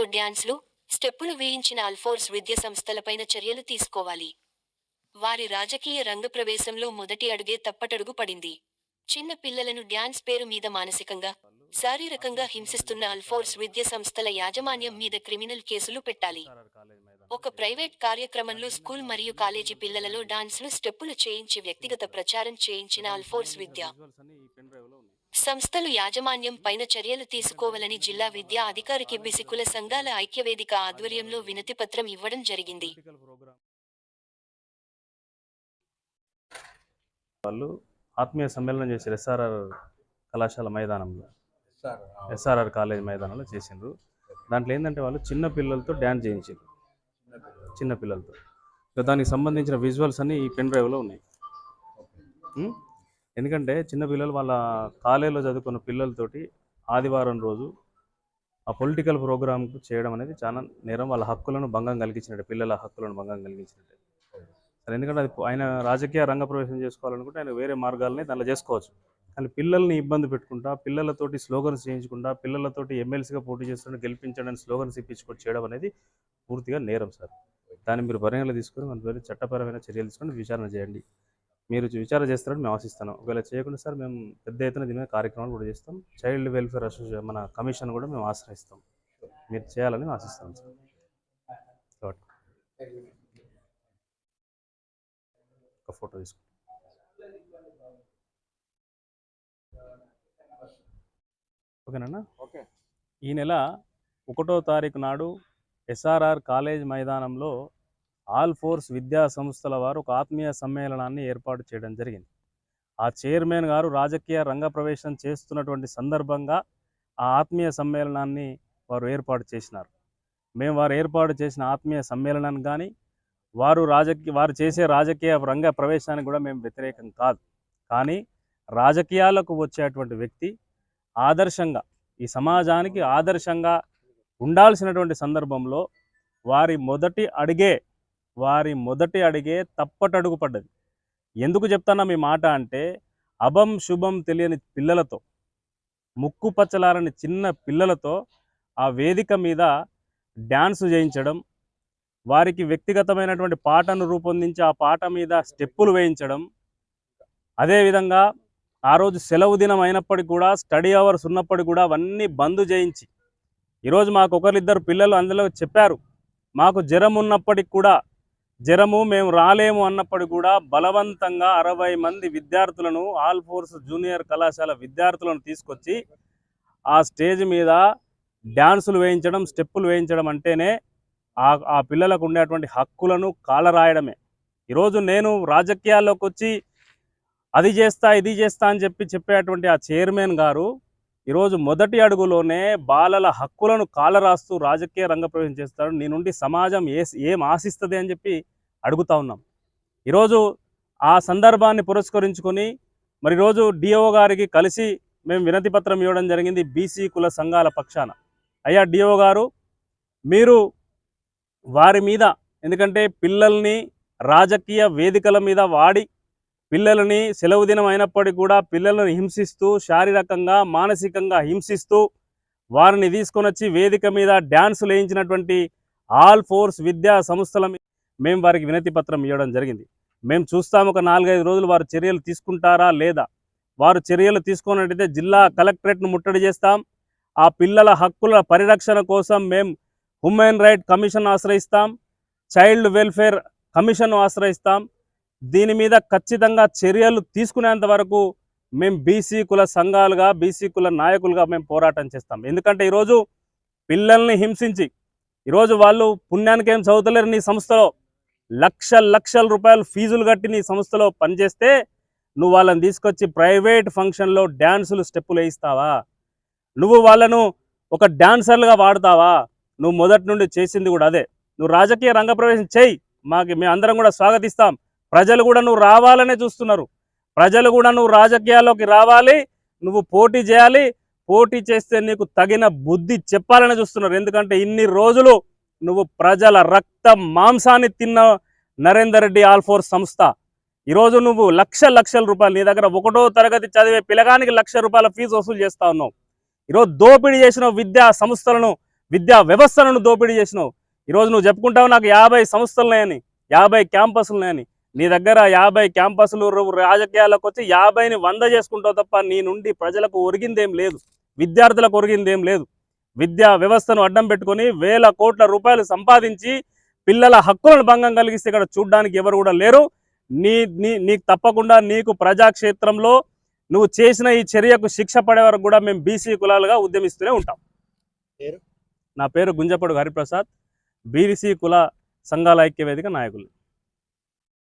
డ్యాన్స్లు స్టెప్పులు వేయించిన అల్ఫోర్స్ విద్య సంస్థలపైన చర్యలు తీసుకోవాలి. వారి రాజకీయ రంగ ప్రవేశంలో మొదటి అడుగే తప్పటడుగు పడింది. చిన్న పిల్లలను డ్యాన్స్ పేరు మీద మానసికంగా శారీరకంగా హింసిస్తున్న అల్ఫోర్స్ విద్య సంస్థల యాజమాన్యం మీద క్రిమినల్ కేసులు పెట్టాలి. ఒక ప్రైవేట్ కార్యక్రమంలో స్కూల్ మరియు కాలేజీ పిల్లలలో డాన్స్లు స్టెప్పులు చేయించి వ్యక్తిగత ప్రచారం చేయించిన అల్ఫోర్స్ విద్య. సంస్థలు యాజమాన్యం పైన చర్యలు తీసుకోవాలని జిల్లా విద్యా అధికారికి బిసికుల సంఘాల ఐక్యవేదిక ఆధ్వర్యంలో వినతిపత్రం ఇవ్వడం జరిగింది. వాళ్ళు ఆత్మీయ సమ్మేళనం చేశారు ఎస్ఆర్ఆర్ కళాశాల మైదానంలో ఎస్ఆర్ఆర్ కాలేజ్ మైదానంలో చేసిండ్రు. దాంట్లో ఏంటంటే వాళ్ళు చిన్న పిల్లలతో డ్యాన్స్ చేయించారు చిన్న పిల్లలతో. దానికి సంబంధించిన విజువల్స్ అన్నీ ఈ పెన్ డ్రైవ్లో ఉన్నాయి? ఎందుకంటే చిన్న పిల్లలు వాళ్ళ కాలేజీలో చదువుకున్న పిల్లలతోటి ఆదివారం రోజు ఆ పొలిటికల్ ప్రోగ్రామ్కు చేయడం అనేది చాలా నేరం. వాళ్ళ హక్కులను భంగం కలిగించినట్టు పిల్లల హక్కులను భంగం కలిగించినట్టు. సరే ఎందుకంటే అది ఆయన రాజకీయ రంగ ప్రవేశం చేసుకోవాలనుకుంటే ఆయన వేరే మార్గాలని దానిలో చేసుకోవచ్చు. కానీ పిల్లల్ని ఇబ్బంది పెట్టుకుంటా పిల్లలతోటి స్లోగన్స్ చేయించుకుంటా పిల్లలతోటి ఎమ్మెల్సీగా పోటీ చేస్తున్న గెలిపించడానికి స్లోగన్స్ ఇప్పించుకొని చేయడం అనేది పూర్తిగా నేరం సార్. దాన్ని మీరు పరిగణలో తీసుకొని మన పేరు చట్టపరమైన చర్యలు తీసుకొని విచారణ చేయండి. మీరు విచారణ చేస్తారని మేము ఆశిస్తున్నాం. ఒకవేళ చేయకుండా సార్ మేము పెద్ద ఎత్తున దీని మీద కార్యక్రమాలు కూడా చేస్తాం. చైల్డ్ వెల్ఫేర్ అసోసియేషన్ మన కమిషన్ కూడా మేము ఆశ్రయిస్తాం. మీరు చేయాలని మేము ఆశిస్తాం సార్. ఒక ఫోటో తీసుకో ఓకేనా ఓకే. ఈ నెల ఒకటో తారీఖు నాడు ఎస్ఆర్ఆర్ కాలేజ్ మైదానంలో ఆల్ ఫోర్స్ విద్యా సంస్థల వారు ఒక ఆత్మీయ సమ్మేళనాన్ని ఏర్పాటు చేయడం జరిగింది. ఆ చైర్మన్ గారు రాజకీయ రంగ ప్రవేశం చేస్తున్నటువంటి సందర్భంగా ఆ ఆత్మీయ సమ్మేళనాన్ని వారు ఏర్పాటు చేసినారు. మేము వారు ఏర్పాటు చేసిన ఆత్మీయ సమ్మేళనాన్ని కానీ వారు రాజకీయ వారు చేసే రాజకీయ రంగ ప్రవేశానికి కూడా మేము వ్యతిరేకం కాదు. కానీ రాజకీయాలకు వచ్చేటువంటి వ్యక్తి ఆదర్శంగా ఈ సమాజానికి ఆదర్శంగా ఉండాల్సినటువంటి సందర్భంలో వారి మొదటి అడిగే వారి మొదటి అడిగే తప్పటడుగు పడ్డది. ఎందుకు చెప్తానా మీ మాట అంటే అభం శుభం తెలియని పిల్లలతో ముక్కు పచ్చలారని చిన్న పిల్లలతో ఆ వేదిక మీద డ్యాన్స్ చేయించడం వారికి వ్యక్తిగతమైనటువంటి పాటను రూపొందించి ఆ పాట మీద స్టెప్పులు వేయించడం అదేవిధంగా ఆ రోజు సెలవు దినం అయినప్పటికీ కూడా స్టడీ అవర్స్ ఉన్నప్పటికీ కూడా అవన్నీ బంద్ చేయించి ఈరోజు మాకు ఒకరిద్దరు పిల్లలు అందులో చెప్పారు మాకు జ్వరం ఉన్నప్పటికి కూడా జ్వరము మేము రాలేము అన్నప్పటికీ కూడా బలవంతంగా అరవై మంది విద్యార్థులను ఆల్ ఫోర్స్ జూనియర్ కళాశాల విద్యార్థులను తీసుకొచ్చి ఆ స్టేజ్ మీద డ్యాన్సులు వేయించడం స్టెప్పులు వేయించడం అంటేనే ఆ ఆ పిల్లలకు ఉండేటువంటి హక్కులను కాలరాయడమే. ఈరోజు నేను రాజకీయాల్లోకి వచ్చి అది చేస్తా ఇది చేస్తా అని చెప్పి చెప్పేటువంటి ఆ చైర్మన్ గారు ఈరోజు మొదటి అడుగులోనే బాలల హక్కులను కాలరాస్తూ రాజకీయ రంగ ప్రవేశం చేస్తారు నీ నుండి సమాజం ఏ ఏం ఆశిస్తుంది అని చెప్పి అడుగుతా ఉన్నాం. ఈరోజు ఆ సందర్భాన్ని పురస్కరించుకొని మరి రోజు డిఓ గారికి కలిసి మేము వినతి పత్రం ఇవ్వడం జరిగింది బీసీ కుల సంఘాల పక్షాన. అయ్యా డిఓ గారు మీరు వారి మీద ఎందుకంటే పిల్లల్ని రాజకీయ వేదికల మీద వాడి పిల్లలని సెలవు దినం అయినప్పటికీ కూడా పిల్లలను హింసిస్తూ శారీరకంగా మానసికంగా హింసిస్తూ వారిని తీసుకొని వచ్చి వేదిక మీద డ్యాన్సులు వేయించినటువంటి ఆల్ ఫోర్స్ విద్యా సంస్థల మేము వారికి వినతి పత్రం ఇవ్వడం జరిగింది. మేము చూస్తాం ఒక నాలుగైదు రోజులు వారు చర్యలు తీసుకుంటారా లేదా? వారు చర్యలు తీసుకున్నట్టయితే జిల్లా కలెక్టరేట్ను ముట్టడి చేస్తాం. ఆ పిల్లల హక్కుల పరిరక్షణ కోసం మేము హ్యూమన్ రైట్ కమిషన్ ఆశ్రయిస్తాం. చైల్డ్ వెల్ఫేర్ కమిషన్ ఆశ్రయిస్తాం. దీని మీద ఖచ్చితంగా చర్యలు తీసుకునేంత వరకు మేము బీసీ కుల సంఘాలుగా బీసీ కుల నాయకులుగా మేము పోరాటం చేస్తాం. ఎందుకంటే ఈరోజు పిల్లల్ని హింసించి ఈరోజు వాళ్ళు పుణ్యానికి ఏం చదువుతలేరు నీ సంస్థలో. లక్ష లక్షల రూపాయలు ఫీజులు కట్టి నీ సంస్థలో పనిచేస్తే నువ్వు వాళ్ళని తీసుకొచ్చి ప్రైవేట్ ఫంక్షన్లో డ్యాన్సులు స్టెప్పులు వేయిస్తావా? నువ్వు వాళ్ళను ఒక డ్యాన్సర్లుగా వాడతావా? నువ్వు మొదటి నుండి చేసింది కూడా అదే. నువ్వు రాజకీయ రంగ ప్రవేశం చేయి. మాకు మేము అందరం కూడా స్వాగతిస్తాం. ప్రజలు కూడా నువ్వు రావాలనే చూస్తున్నారు. ప్రజలు కూడా నువ్వు రాజకీయాల్లోకి రావాలి. నువ్వు పోటీ చేయాలి. పోటీ చేస్తే నీకు తగిన బుద్ధి చెప్పాలని చూస్తున్నారు. ఎందుకంటే ఇన్ని రోజులు నువ్వు ప్రజల రక్త మాంసాన్ని తిన్న నరేందర్ రెడ్డి ఆల్ఫోర్ సంస్థ. ఈరోజు నువ్వు లక్ష లక్షల రూపాయలు నీ దగ్గర ఒకటో తరగతి చదివే పిల్లగానికి లక్ష రూపాయల ఫీజు వసూలు చేస్తా ఉన్నావు. ఈరోజు దోపిడీ చేసిన విద్యా సంస్థలను విద్యా వ్యవస్థలను దోపిడీ చేసినావు. ఈరోజు నువ్వు చెప్పుకుంటావు నాకు యాభై సంస్థలున్నాయని యాభై క్యాంపస్లున్నాయని. నీ దగ్గర యాభై క్యాంపస్లు రాజకీయాలకు వచ్చి యాభైని వంద చేసుకుంటావు తప్ప నీ నుండి ప్రజలకు ఒరిగిందేం లేదు. విద్యార్థులకు ఒరిగిందేం లేదు. విద్యా వ్యవస్థను అడ్డం పెట్టుకొని వేల కోట్ల రూపాయలు సంపాదించి పిల్లల హక్కులను భంగం కలిగిస్తే ఇక్కడ చూడ్డానికి ఎవరు కూడా లేరు. నీ నీ నీకు తప్పకుండా నీకు ప్రజాక్షేత్రంలో నువ్వు చేసిన ఈ చర్యకు శిక్ష పడే వరకు కూడా మేము బీసీ కులాలుగా ఉద్యమిస్తూనే ఉంటాం? నా పేరు గుంజపడు హరిప్రసాద్ బీసీ కుల సంఘాల ఐక్య వేదిక నాయకులు.